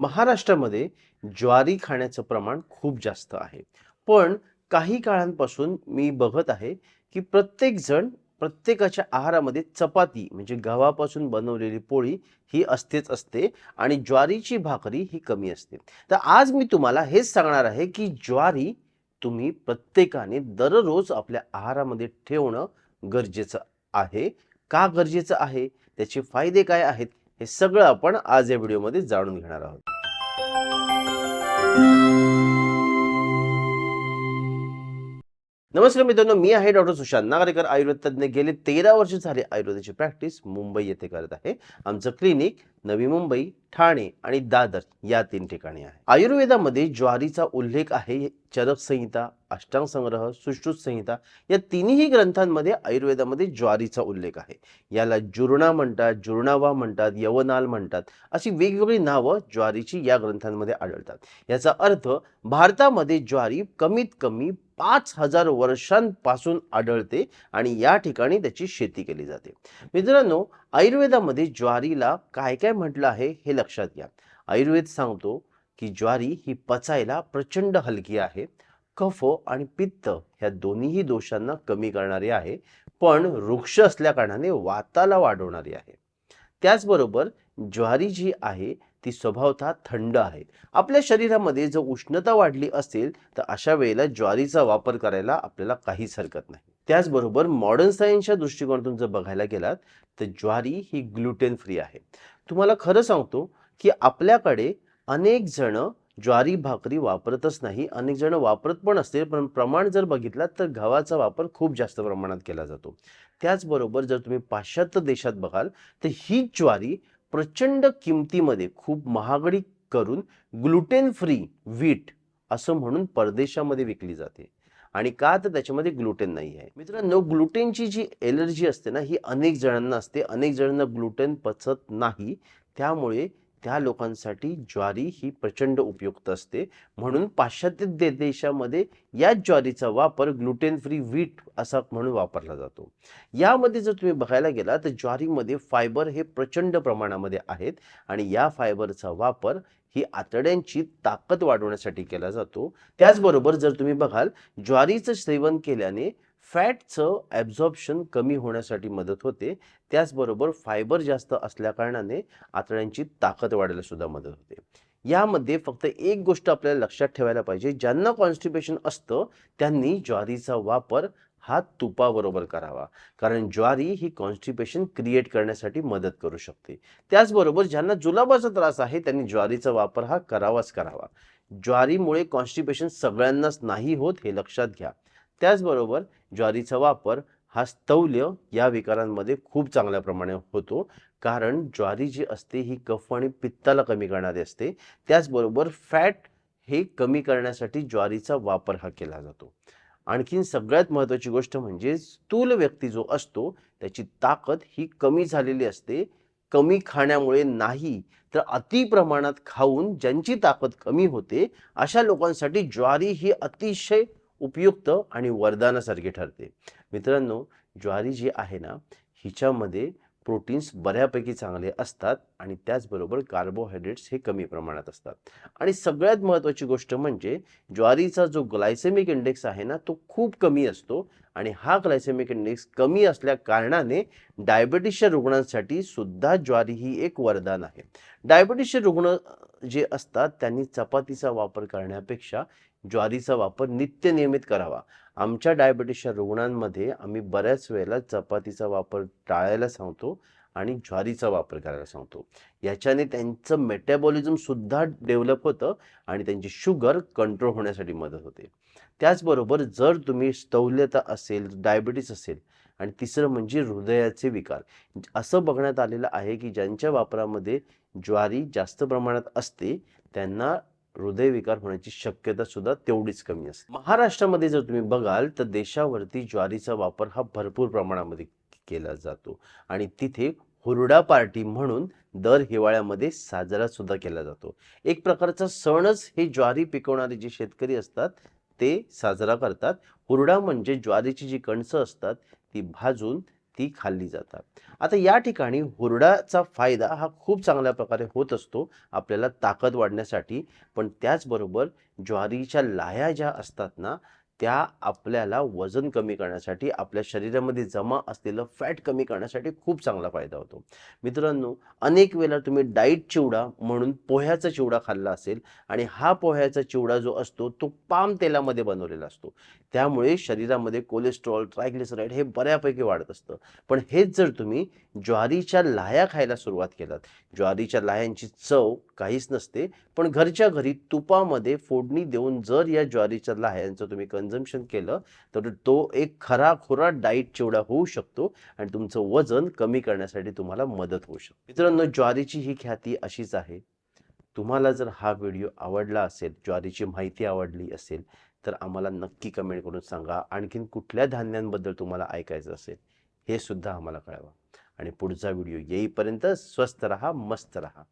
महाराष्ट्रामध्ये ज्वारी खाण्याचं प्रमाण खूप जास्त आहे. पण काही काळांपासून मी बघत आहे की प्रत्येक जण प्रत्येकाच्या आहारामध्ये चपाती म्हणजे गव्हापासून बनवलेली पोळी ही असतेच असते आणि ज्वारीची भाकरी ही कमी असते. तर आज मी तुम्हाला हेच सांगणार आहे की ज्वारी तुम्ही प्रत्येकाने दररोज आपल्या आहारामध्ये ठेवणं गरजेचं आहे. का गरजेचं आहे? त्याचे फायदे काय आहेत? हे सगळं आपण आज या व्हिडिओमध्ये जाणून घेणार आहोत. नमस्कार मित्रांनो मी आहे डॉक्टर सुशांत नागरेकर आयुर्वेद तज्ज्ञ. गेले तेरा वर्ष झाले आयुर्वेदाची प्रॅक्टिस मुंबई येथे करत आहे. आमचं क्लिनिक नवी मुंबई ठाणे आणि दादर या तीन ठिकाणी आहे. आयुर्वेदामध्ये ज्वारीचा उल्लेख आहे चरक संहिता अष्टांग संग्रह सुश्रुत संहिता या तिन्ही ग्रंथांमध्ये आयुर्वेदामध्ये ज्वारीचा उल्लेख आहे. याला जुर्णा म्हणतात जुर्णावा म्हणतात यवनाल म्हणतात अशी वेगवेगळी नावं ज्वारीची या ग्रंथांमध्ये आढळतात. याचा अर्थ भारतामध्ये ज्वारी कमीत कमी पाच हजार वर्षांपासून आढळते आणि या ठिकाणी त्याची शेती केली जाते. मित्रांनो आयुर्वेदामध्ये ज्वारीला काय काय म्हटलं आहे हे लक्षात घ्या. आयुर्वेद सांगतो की ज्वारी ही पचायला प्रचंड हलकी आहे. कफ आणि पित्त ह्या दोन्हीही दोषांना कमी करणारी आहे पण वृक्ष असल्या कारणाने वाताला वाढवणारी आहे. त्याचबरोबर ज्वारी जी आहे ती स्वभावतः थंड आहे. आपल्या शरीरामध्ये जर उष्णता वाढली असेल तर अशा वेळेला ज्वारीचा वापर करायला आपल्याला काहीच हरकत नाही. त्याचबरोबर मॉडर्न सायन्सच्या दृष्टिकोनातून जर बघायला गेलात तर ज्वारी ही ग्लुटेन फ्री आहे. तुम्हाला खरं सांगतो की आपल्याकडे अनेक जण ज्वारी भाकरी वापरतच नाही अनेक जण वापरत पण असतील पण प्रमाण जर बघितलं तर गव्हाचा वापर खूप जास्त प्रमाणात केला जातो. त्याचबरोबर जर तुम्ही पाश्चात्य देशात बघाल तर ही ज्वारी प्रचंड किमतीमध्ये खूप महागडी करून ग्लुटेन फ्री वीट असं म्हणून परदेशामध्ये विकली जाते. आणि का तर त्याच्यामध्ये ग्लुटेन नाही आहे. मित्रांनो ग्लुटेनची जी एलर्जी असते ना ही अनेक जणांना असते. अनेक जणांना ग्लुटेन पचत नाही. त्यामुळे त्या लोकांसाठी ज्वारी ही प्रचंड उपयुक्त असते. म्हणून पाश्चात्य देशामध्ये या ज्वारीचा वापर ग्लुटेन फ्री व्हीट असा म्हणून वापरला जातो. यामध्ये जर तुम्ही बघायला गेला तर ज्वारीमध्ये फायबर हे प्रचंड प्रमाणामध्ये आहेत आणि या फायबरचा वापर ही आतड्यांची ताकद वाढवण्यासाठी केला जातो. त्याचबरोबर जर तुम्ही बघाल ज्वारीचं सेवन केल्याने फॅटचं ॲब्झॉर्प्शन कमी होण्यासाठी मदत होते. त्याचबरोबर फायबर जास्त असल्याकारणाने आतड्यांची ताकद वाढायला सुद्धा मदत होते. यामध्ये फक्त एक गोष्ट आपल्याला लक्षात ठेवायला पाहिजे ज्यांना कॉन्स्टिपेशन असतं त्यांनी ज्वारीचा वापर हा तुपाबरोबर करावा. कारण ज्वारी ही कॉन्स्टिपेशन क्रिएट करण्यासाठी मदत करू शकते. त्याचबरोबर ज्यांना जुलाबाचा त्रास आहे त्यांनी ज्वारीचा वापर हा करावाच करावा. ज्वारीमुळे कॉन्स्टिपेशन सगळ्यांनाच नाही होत हे लक्षात घ्या. त्याचबरोबर ज्वारीचा वापर हा स्तौल्य या विकारांमध्ये खूप चांगल्या प्रमाणे होतो. कारण ज्वारी जी असते ही कफ आणि पित्ताला कमी करणारी असते. त्याचबरोबर फॅट हे कमी करण्यासाठी ज्वारीचा वापर हा केला जातो. आणखीन सगळ्यात महत्त्वाची गोष्ट म्हणजे स्थूल व्यक्ती जो असतो त्याची ताकद ही कमी झालेली असते. कमी खाण्यामुळे नाही तर अति प्रमाणात खाऊन ज्यांची ताकद कमी होते अशा लोकांसाठी ज्वारी ही अतिशय उपयुक्त आणि वरदानासारखी ठरते. मित्रांनो ज्वारी जी आहे ना हिच्यामध्ये प्रोटीन्स बऱ्यापैकी चांगले असतात आणि त्याचबरोबर कार्बोहायड्रेट्स हे कमी प्रमाणात असतात. आणि सगळ्यात महत्त्वाची गोष्ट म्हणजे ज्वारीचा जो ग्लायसेमिक इंडेक्स आहे ना तो खूप कमी असतो आणि हा ग्लायसेमिक इंडेक्स कमी असल्या कारणाने डायबिटीसच्या रुग्णांसाठी सुद्धा ज्वारी ही एक वरदान आहे. डायबिटीसचे रुग्ण जे असतात त्यांनी चपातीचा वापर करण्यापेक्षा ज्वारीचा वापर नित्य नियमित करावा. आमच्या डायबिटीसच्या रुग्णांमध्ये आम्ही बऱ्याच वेळेला चपातीचा वापर टाळायला सांगतो आणि ज्वारीचा वापर करायला सांगतो. याच्याने त्यांचं मेटॅबॉलिझमसुद्धा डेव्हलप होतं आणि त्यांची शुगर कंट्रोल होण्यासाठी मदत होते. त्याचबरोबर जर तुम्ही स्थौल्यता असेल डायबिटीस असेल आणि तिसरं म्हणजे हृदयाचे विकार. असं बघण्यात आलेलं आहे की ज्यांच्या वापरामध्ये ज्वारी जास्त प्रमाणात असते त्यांना हृदयविकार होण्याची शक्यता सुद्धा तेवढीच कमी असते. महाराष्ट्रामध्ये जर तुम्ही बघाल तर देशावरती ज्वारीचा वापर हा भरपूर प्रमाणामध्ये केला जातो. आणि तिथे हुरडा पार्टी म्हणून दर हिवाळ्यामध्ये साजरा सुद्धा केला जातो. एक प्रकारचा सणच हे ज्वारी पिकवणारे जे शेतकरी असतात ते साजरा करतात. हुरडा म्हणजे ज्वारीची जी कणसं असतात ती भाजून ती खाल्ली जातात. आता या ठिकाणी हुरडाचा फायदा हा खूप चांगल्या प्रकारे होत असतो आपल्याला ताकद वाढण्यासाठी. पण त्याचबरोबर ज्वारीच्या लाह्या ज्या असतात ना त्या आपल्याला वजन कमी करण्यासाठी आपल्या शरीरामध्ये जमा असलेलं फॅट कमी करण्यासाठी खूप चांगला फायदा होतो. मित्रांनो अनेक वेळा तुम्ही डाईट चिवडा म्हणून पोह्याचा चिवडा खाल्ला असेल आणि हा पोह्याचा चिवडा जो असतो तो पाम तेलामध्ये बनवलेला असतो. त्यामुळे शरीरामध्ये कोलेस्ट्रॉल ट्रायग्लिसराईड हे बऱ्यापैकी वाढत असतं. पण हेच जर तुम्ही ज्वारीच्या लाह्या खायला सुरुवात केलात ज्वारीच्या लाह्यांची चव काहीच नसते पण घरच्या घरी तुपामध्ये फोडणी देऊन जर या ज्वारीच्या लाह्यांचं तुम्ही कन्झम्पशन केलं तर तो एक खरा खुरा डाईट चिवडा होऊ शकतो आणि तुमचं वजन कमी करण्यासाठी तुम्हाला मदत होऊ शकते. मित्रांनो ज्वारीची ही ख्याती अशीच आहे. तुम्हाला जर हा व्हिडिओ आवडला असेल ज्वारीची माहिती आवडली असेल तर आम्हाला नक्की कमेंट करून सांगा. आणखीन कुठल्या धान्यांबद्दल तुम्हाला ऐकायचं असेल हे सुद्धा आम्हाला कळवा. आणि पुढचा व्हिडिओ येईपर्यंत स्वस्त रहा मस्त रहा.